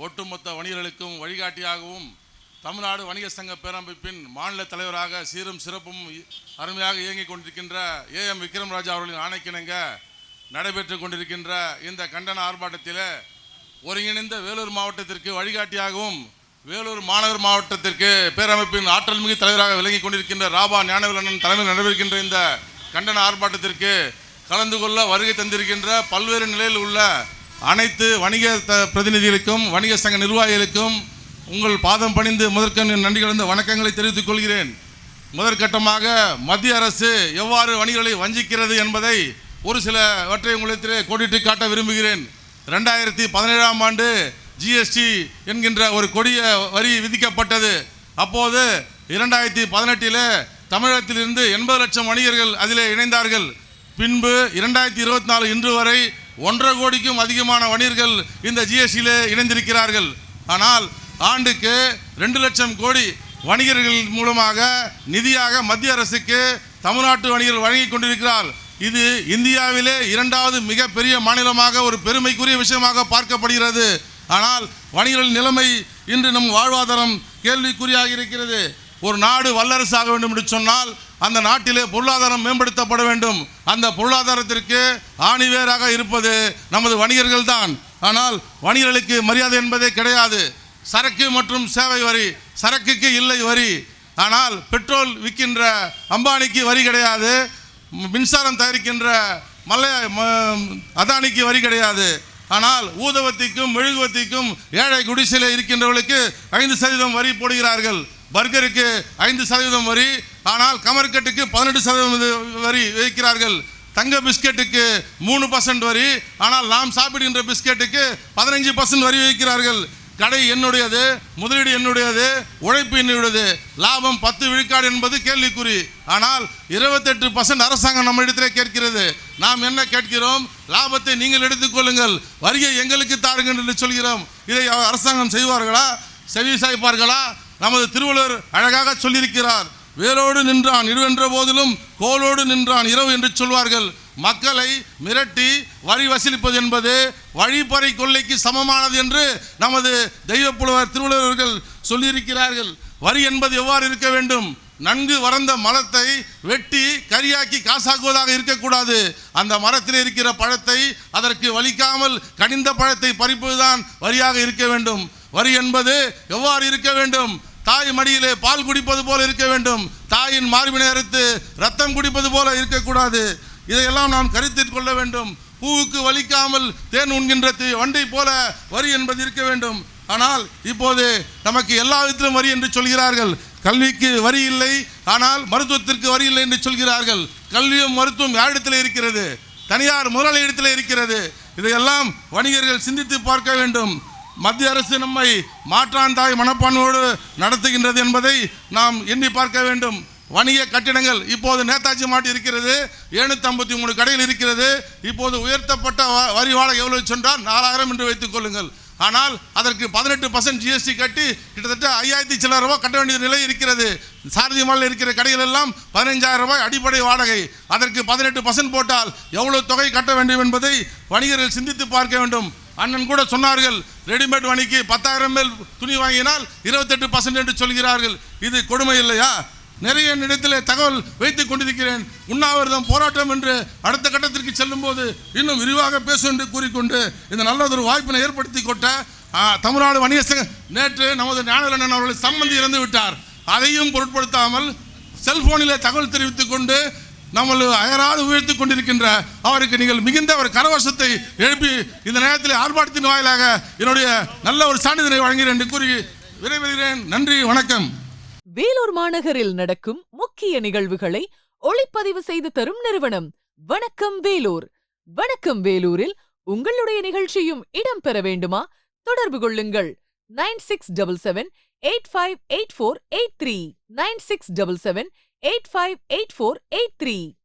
ஒட்டுமொத்த வணிகர்களுக்கும் வழிகாட்டியாகவும் தமிழ்நாடு வணிக சங்க பேரமைப்பின் மாநில தலைவராக சீரும் சிறப்பும் இ- அருமையாக இயங்கிக் கொண்டிருக்கின்ற ஏ எம் விக்ரம்ராஜா அவர்களின் ஆணைக்கிணங்க நடைபெற்று கொண்டிருக்கின்ற இந்த கண்டன ஆர்ப்பாட்டத்தில் ஒருங்கிணைந்த வேலூர் மாவட்டத்திற்கு வழிகாட்டியாகவும் வேலூர் மாநகர் மாவட்டத்திற்கு பேரமைப்பின் ஆற்றல் மிகு தலைவராக விளங்கி கொண்டிருக்கின்ற ராபா ஞானவேலண்ணன் தலைமையில் நடைபெறுகின்ற இந்த கண்டன ஆர்ப்பாட்டத்திற்கு கலந்து கொள்ள வருகை தந்திருக்கின்ற பல்வேறு நிலையில் உள்ள அனைத்து வணிக த- பிரதிநிதிகளுக்கும் வணிக சங்க நிர்வாகிகளுக்கும் உங்கள் பாதம் பணிந்து முதற்கண் என் நன்றி கலந்த வணக்கங்களை தெரிவித்துக் கொள்கிறேன். முதற்கட்டமாக மத்திய அரசு எவ்வாறு வணிகர்களை வஞ்சிக்கிறது என்பதை ஒரு சிலவற்றை உங்களிடத்திலே கோடிட்டு காட்ட விரும்புகிறேன். ரெண்டாயிரத்தி பதினேழாம் ஆண்டு ஜிஎஸ்டி என்கின்ற ஒரு கொடிய வரி விதிக்கப்பட்டது. அப்போது இரண்டாயிரத்தி பதினெட்டில் தமிழகத்திலிருந்து எண்பது லட்சம் வணிகர்கள் அதிலே இணைந்தார்கள். பின்பு இரண்டாயிரத்தி இருபத்தி நாலு இன்று வரை ஒன்றரை கோடிக்கும் அதிகமான வணிகர்கள் இந்த ஜிஎஸ்டியிலே இணைந்திருக்கிறார்கள். ஆனால் ஆண்டுக்கு ரெண்டு லட்சம் கோடி வணிகர்கள் மூலமாக நிதியாக மத்திய அரசுக்கு தமிழ்நாட்டு வணிகர்கள் வழங்கி கொண்டிருக்கிறார். இது இந்தியாவிலே இரண்டாவது மிகப்பெரிய மாநிலமாக ஒரு பெருமைக்குரிய விஷயமாக பார்க்கப்படுகிறது. ஆனால் வணிகர்கள் நிலைமை இன்று நம் வாழ்வாதாரம் கேள்விக்குறியாக இருக்கிறது. ஒரு நாடு வல்லரசு ஆக வேண்டும் என்று சொன்னால் அந்த நாட்டிலே பொருளாதாரம் மேம்படுத்தப்பட வேண்டும். அந்த பொருளாதாரத்திற்கு ஆணிவேராக இருப்பது நமது வணிகர்கள் தான். ஆனால் வணிகர்களுக்கு மரியாதை என்பதே கிடையாது. சரக்கு மற்றும் சேவை வரி சரக்குக்கு இல்லை வரி. ஆனால் பெட்ரோல் விற்கின்ற அம்பானிக்கு வரி கிடையாது. மின்சாரம் தயாரிக்கின்ற மல்லைய ம- அதானிக்கு வரி கிடையாது. ஆனால் ஊதவத்திக்கும் மெழுகுவத்திக்கும் ஏழை குடிசையில் இருக்கின்றவர்களுக்கு ஐந்து சதவீதம் வரி போடுகிறார்கள். பர்கருக்கு ஐந்து சதவீதம் வரி ஆனால் கமர்கட்டுக்கு பதினெட்டு சதவீதம் வரி வைக்கிறார்கள் தங்க பிஸ்கெட்டுக்கு மூணு பர்சன்ட் வரி ஆனால் நாம் சாப்பிடுகின்ற பிஸ்கெட்டுக்கு பதினஞ்சு பர்சன்ட் வரி வைக்கிறார்கள் கடை என்னுடையது முதலீடு என்னுடையது உழைப்பு என்னுடையது? லாபம் பத்து விழுக்காடு என்பது கேள்விக்குறி. ஆனால் இருபத்தெட்டு பர்சன்ட் அரசாங்கம் நம்ம இடத்திலே கேட்கிறது. நாம் என்ன கேட்கிறோம்? லாபத்தை நீங்கள் எடுத்துக்கொள்ளுங்கள் வரியை எங்களுக்கு தாருங்கள் என்று சொல்கிறோம். இதை அரசாங்கம் செய்வார்களா? செவி சாய்ப்பார்களா? நமது திருவள்ளுவர் அழகாக சொல்லியிருக்கிறார் வேரோடு நின்றான் இருவென்ற போதிலும் கோலோடு நின்றான் இரவு என்று சொல்வார்கள். மக்களை மிரட்டி வரி வசூலிப்பது என்பது வழிப்பறை கொள்ளைக்கு சமமானது என்று நமது தெய்வப்புலவர் திருவள்ளுவர்கள் சொல்லியிருக்கிறார்கள். வரி என்பது எவ்வாறு இருக்க வேண்டும்? நன்கு வறந்த மரத்தை வெட்டி கரியாக்கி காசாக்குவதாக இருக்கக்கூடாது. அந்த மரத்தில் இருக்கிற பழத்தை அதற்கு வலிக்காமல் கனிந்த பழத்தை பறிப்பதுதான் வரியாக இருக்க வேண்டும். வரி என்பது எவ்வாறு இருக்க வேண்டும்? தாய் மடியிலே பால் குடிப்பது போல இருக்க வேண்டும். தாயின் மார்பினை அறுத்து ரத்தம் குடிப்பது போல இருக்கக்கூடாது. இதையெல்லாம் நாம் கருத்தில் கொள்ள வேண்டும். பூவுக்கு வலிக்காமல் தேன் உண்கின்ற வண்டை போல வரி என்பது இருக்க வேண்டும். ஆனால் இப்போது நமக்கு எல்லா விதத்திலும் வரி என்று சொல்கிறார்கள். கல்விக்கு வரி இல்லை ஆனால் மருத்துவத்திற்கு வரி இல்லை என்று சொல்கிறார்கள். கல்வியும் மருத்துவம் யாரிடத்தில் இருக்கிறது? தனியார் முதலாளியிடத்தில் இருக்கிறது. இதையெல்லாம் வணிகர்கள் சிந்தித்து பார்க்க வேண்டும். மத்திய அரசு நம்மை மாற்றான் தாய் மனப்பான்மையோடு நடத்துகின்றது என்பதை நாம் எண்ணி பார்க்க வேண்டும். வணிக கட்டிடங்கள் இப்போது நேதாஜி மாட்டி இருக்கிறது எழுநூத்தி ஐம்பத்தி மூணு கடைகள் இருக்கிறது. இப்போது உயர்த்தப்பட்ட வ- வரி வாடகை எவ்வளவு சென்றால் நாலாயிரம் என்று வைத்துக் கொள்ளுங்கள். ஆனால் அதற்கு பதினெட்டு பர்சன்ட் ஜிஎஸ்டி கட்டி கிட்டத்தட்ட ஐயாயிரத்தி சில்லற ரூபாய் கட்ட வேண்டிய நிலை இருக்கிறது. சாரதி மாலில் இருக்கிற கடைகள் எல்லாம் பதினஞ்சாயிரம் ரூபாய் அடிப்படை வாடகை. அதற்கு பதினெட்டு பர்சன்ட் போட்டால் எவ்வளவு தொகை கட்ட வேண்டும் என்பதை வணிகர்கள் சிந்தித்து பார்க்க வேண்டும். அண்ணன் கூட சொன்னார்கள் ரெடிமேட் வணிக்கு பத்தாயிரம் மேல் துணி வாங்கினால் இருபத்தெட்டு பர்சன்ட் என்று சொல்கிறார்கள். இது கொடுமை இல்லையா? நிறைய இடத்தில் தகவல் வைத்துக் கொண்டிருக்கிறேன். உண்ணாவிரதம் போராட்டம் என்று அடுத்த கட்டத்திற்கு செல்லும்போது இன்னும் விரிவாக பேசும் என்று கூறிக்கொண்டு இந்த நல்லதொரு வாய்ப்பினை ஏற்படுத்தி கொட்ட தமிழ்நாடு வணிக நேற்று நமது ஞானலண்ணன் அவர்கள் சம்மந்தி இறந்து விட்டார் அதையும் பொருட்படுத்தாமல் செல்போனில் தகவல் தெரிவித்துக் கொண்டு நம்மளை அயராது உயர்த்தி கொண்டிருக்கின்ற அவருக்கு நீங்கள் மிகுந்த ஒரு கரவசத்தை எழுப்பி இந்த நேரத்தில் ஆர்ப்பாட்டத்தின் வாயிலாக என்னுடைய நல்ல ஒரு சான்றிதழை வழங்குகிறேன் என்று கூறி விரைவுகிறேன். நன்றி வணக்கம். வேலூர் மாநகரில் நடக்கும் முக்கிய நிகழ்வுகளை ஒளிப்பதிவு செய்து தரும் நிறுவனம் வணக்கம் வேலூர். வணக்கம் வேலூரில் உங்களுடைய நிகழ்ச்சியும் இடம்பெற வேண்டுமா? தொடர்பு கொள்ளுங்கள். Nine six double seven eight five eight four eight three. Nine six double seven 858483.